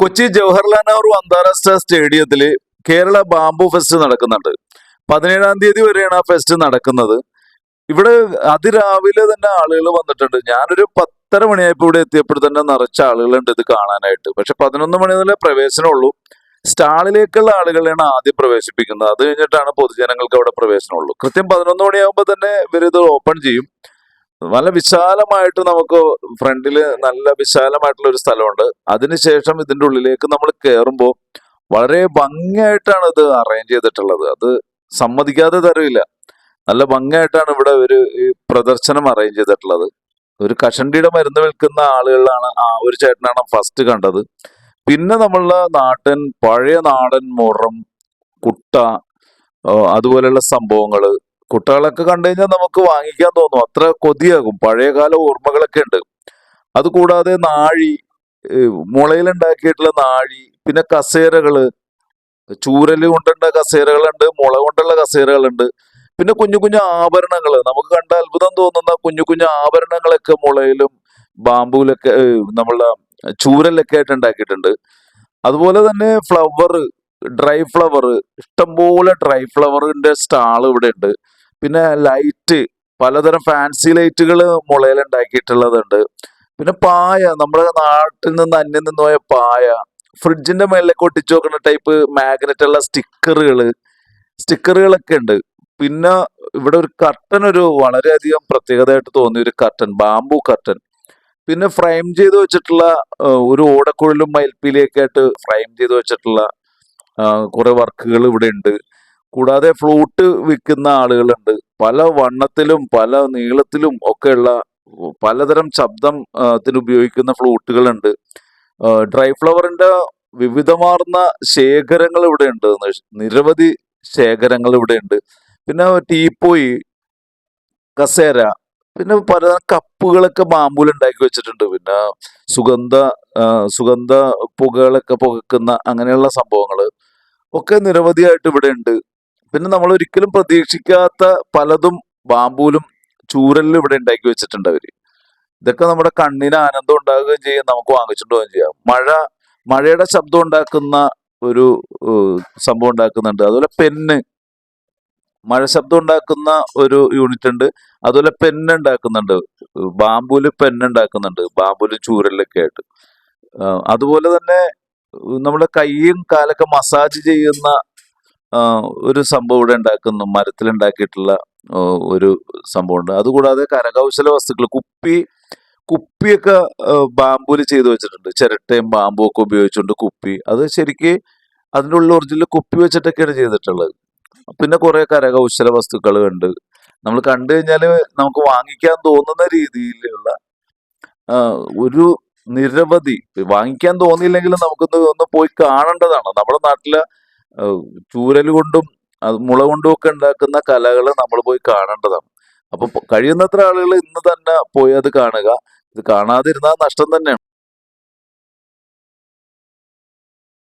കൊച്ചി ജവഹർലാൽ നെഹ്റു അന്താരാഷ്ട്ര സ്റ്റേഡിയത്തിൽ Kerala bamboo fest നടക്കുന്നുണ്ട്. പതിനേഴാം തീയതി വരെയാണ് ആ ഫെസ്റ്റ് നടക്കുന്നത്. ഇവിടെ അതിരാവിലെ തന്നെ ആളുകൾ വന്നിട്ടുണ്ട്. ഞാനൊരു പത്തര മണിയായപ്പോ ഇവിടെ എത്തിയപ്പോൾ തന്നെ നിറച്ച ആളുകളുണ്ട് ഇത് കാണാനായിട്ട്. പക്ഷെ പതിനൊന്ന് മണി മുതലേ പ്രവേശനമുള്ളൂ സ്റ്റാളിലേക്കുള്ള ആളുകളെയാണ് ആദ്യം പ്രവേശിപ്പിക്കുന്നത്. അത് കഴിഞ്ഞിട്ടാണ് പൊതുജനങ്ങൾക്ക് അവിടെ പ്രവേശനമുള്ളൂ കൃത്യം പതിനൊന്ന് മണിയാകുമ്പോൾ തന്നെ ഇവരിത് ഓപ്പൺ ചെയ്യും. നല്ല വിശാലമായിട്ട് നമുക്ക് ഫ്രണ്ടിൽ നല്ല വിശാലമായിട്ടുള്ള ഒരു സ്ഥലമുണ്ട്. അതിനുശേഷം ഇതിന്റെ ഉള്ളിലേക്ക് നമ്മൾ കയറുമ്പോൾ വളരെ ഭംഗിയായിട്ടാണ് ഇത് അറേഞ്ച് ചെയ്തിട്ടുള്ളത്. അത് സമ്മതിക്കാതെ തരവില്ല. നല്ല ഭംഗിയായിട്ടാണ് ഇവിടെ ഒരു പ്രദർശനം അറേഞ്ച് ചെയ്തിട്ടുള്ളത്. ഒരു കഷണ്ടിയുടെ മരുന്ന് വിൽക്കുന്ന ആളുകളാണ് ആ ഒരു ചേട്ടനാണ് ഫസ്റ്റ് കണ്ടത്. പിന്നെ നമ്മളുടെ നാട്ടൻ പഴയ നാടൻ മുറം കുട്ട അതുപോലെയുള്ള സംഭവങ്ങൾ കുട്ടകളൊക്കെ കണ്ടു കഴിഞ്ഞാൽ നമുക്ക് വാങ്ങിക്കാൻ തോന്നും. അത്ര കൊതിയാകും. പഴയകാല ഓർമ്മകളൊക്കെ ഉണ്ട്. അതുകൂടാതെ നാഴി മുളയിലുണ്ടാക്കിയിട്ടുള്ള നാഴി പിന്നെ കസേരകൾ. ചൂരൽ കൊണ്ടുള്ള കസേരകളുണ്ട് മുള കൊണ്ടുള്ള കസേരകളുണ്ട്. പിന്നെ കുഞ്ഞു കുഞ്ഞു ആഭരണങ്ങൾ നമുക്ക് കണ്ട അത്ഭുതം തോന്നുന്ന കുഞ്ഞു കുഞ്ഞു ആഭരണങ്ങളൊക്കെ മുളയിലും ബാമ്പുവിലൊക്കെ നമ്മളുടെ ചൂരലൊക്കെ ആയിട്ട് ഉണ്ടാക്കിയിട്ടുണ്ട്. അതുപോലെ തന്നെ ഫ്ലവർ ഡ്രൈ ഫ്ലവർ ഇഷ്ടംപോലെ ഡ്രൈ ഫ്ലവറിന്റെ സ്റ്റാൾ ഇവിടെ ഉണ്ട് പിന്നെ ലൈറ്റ് പലതരം ഫാൻസി ലൈറ്റുകൾ മുളയിൽ ഉണ്ടാക്കിയിട്ടുള്ളതുണ്ട്. പിന്നെ പായ നമ്മുടെ നാട്ടിൽ നിന്ന് അന്യം നിന്ന് പോയ പായ ഫ്രിഡ്ജിന്റെ മേലെ ഒട്ടിച്ചു വെക്കുന്ന ടൈപ്പ് മാഗ്നറ്റ് ഉള്ള സ്റ്റിക്കറുകൾ സ്റ്റിക്കറുകളൊക്കെ ഉണ്ട്. പിന്നെ ഇവിടെ ഒരു കർട്ടൻ ഒരു വളരെയധികം പ്രത്യേകതയായിട്ട് തോന്നിയ ഒരു കർട്ടൻ ബാംബു കർട്ടൻ പിന്നെ ഫ്രെയിം ചെയ്ത് വെച്ചിട്ടുള്ള ഒരു ഓടക്കുഴലും മയിൽപ്പീലിയൊക്കെ ആയിട്ട് ഫ്രെയിം ചെയ്ത് വെച്ചിട്ടുള്ള കുറെ വർക്കുകൾ ഇവിടെ ഉണ്ട്. കൂടാതെ ഫ്ലൂട്ട് വിൽക്കുന്ന ആളുകളുണ്ട്. പല വണ്ണത്തിലും പല നീളത്തിലും ഒക്കെയുള്ള പലതരം ശബ്ദം ഉപയോഗിക്കുന്ന ഫ്ലൂട്ടുകളുണ്ട്. ഡ്രൈ ഫ്ലവറിന്റെ വിവിധമാർന്ന ശേഖരങ്ങൾ ഇവിടെ ഉണ്ട് നിരവധി ശേഖരങ്ങൾ ഇവിടെ ഉണ്ട് പിന്നെ ടീപ്പോയി കസേര പിന്നെ പല കപ്പുകളൊക്കെ ബാമ്പൂൽ ഉണ്ടാക്കി വെച്ചിട്ടുണ്ട്. പിന്നെ സുഗന്ധ സുഗന്ധ പുകകളൊക്കെ പുകക്കുന്ന അങ്ങനെയുള്ള സംഭവങ്ങൾ ഒക്കെ നിരവധിയായിട്ട് ഇവിടെ ഉണ്ട് പിന്നെ നമ്മൾ ഒരിക്കലും പ്രതീക്ഷിക്കാത്ത പലതും ബാമ്പൂലും ചൂരലിലും ഇവിടെ ഉണ്ടാക്കി വെച്ചിട്ടുണ്ട് അവർ. ഇതൊക്കെ നമ്മുടെ കണ്ണിന് ആനന്ദം ഉണ്ടാകുകയും ചെയ്യും നമുക്ക് വാങ്ങിച്ചിട്ട് പോവുകയും ചെയ്യാം. മഴ മഴയുടെ ശബ്ദം ഉണ്ടാക്കുന്ന ഒരു സംഭവം ഉണ്ടാക്കുന്നുണ്ട്. അതുപോലെ പെന്ന് മഴ ശബ്ദം ഉണ്ടാക്കുന്ന ഒരു യൂണിറ്റ് ഉണ്ട്. അതുപോലെ പെന്ന് ഉണ്ടാക്കുന്നുണ്ട്. ബാമ്പൂൽ പെന്ന് ഉണ്ടാക്കുന്നുണ്ട്. ബാമ്പൂൽ ചൂരലൊക്കെ ആയിട്ട്. അതുപോലെ തന്നെ നമ്മുടെ കൈയും കാലൊക്കെ മസാജ് ചെയ്യുന്ന ഒരു സംഭവം ഇവിടെ ഉണ്ടാക്കുന്നു. മരത്തിലുണ്ടാക്കിയിട്ടുള്ള ഒരു സംഭവമുണ്ട്. അതുകൂടാതെ കരകൗശല വസ്തുക്കൾ കുപ്പി കുപ്പിയൊക്കെ ബാമ്പൂൽ ചെയ്തു വെച്ചിട്ടുണ്ട്. ചിരട്ടയും ബാമ്പും ഒക്കെ ഉപയോഗിച്ചുകൊണ്ട് കുപ്പി. അത് ശരിക്ക് അതിന്റെ ഉള്ളിൽ ഒറിജിനൽ കുപ്പി വെച്ചിട്ടൊക്കെയാണ് ചെയ്തിട്ടുള്ളത്. പിന്നെ കുറെ കരകൗശല വസ്തുക്കൾ ഉണ്ട് നമ്മൾ കണ്ടു കഴിഞ്ഞാൽ നമുക്ക് വാങ്ങിക്കാൻ തോന്നുന്ന രീതിയിലുള്ള ഒരു നിരവധി വാങ്ങിക്കാൻ തോന്നിയില്ലെങ്കിലും നമുക്കൊന്ന് ഒന്ന് പോയി കാണേണ്ടതാണ്. നമ്മുടെ നാട്ടിലെ ചൂരൽ കൊണ്ടും അത് മുള കൊണ്ടും ഒക്കെ ഉണ്ടാക്കുന്ന കലകൾ നമ്മൾ പോയി കാണേണ്ടതാണ്. അപ്പൊ കഴിയുന്നത്ര ആളുകൾ ഇന്ന് തന്നെ പോയി അത് കാണുക. ഇത് കാണാതിരുന്നാൽ നഷ്ടം തന്നെയാണ്.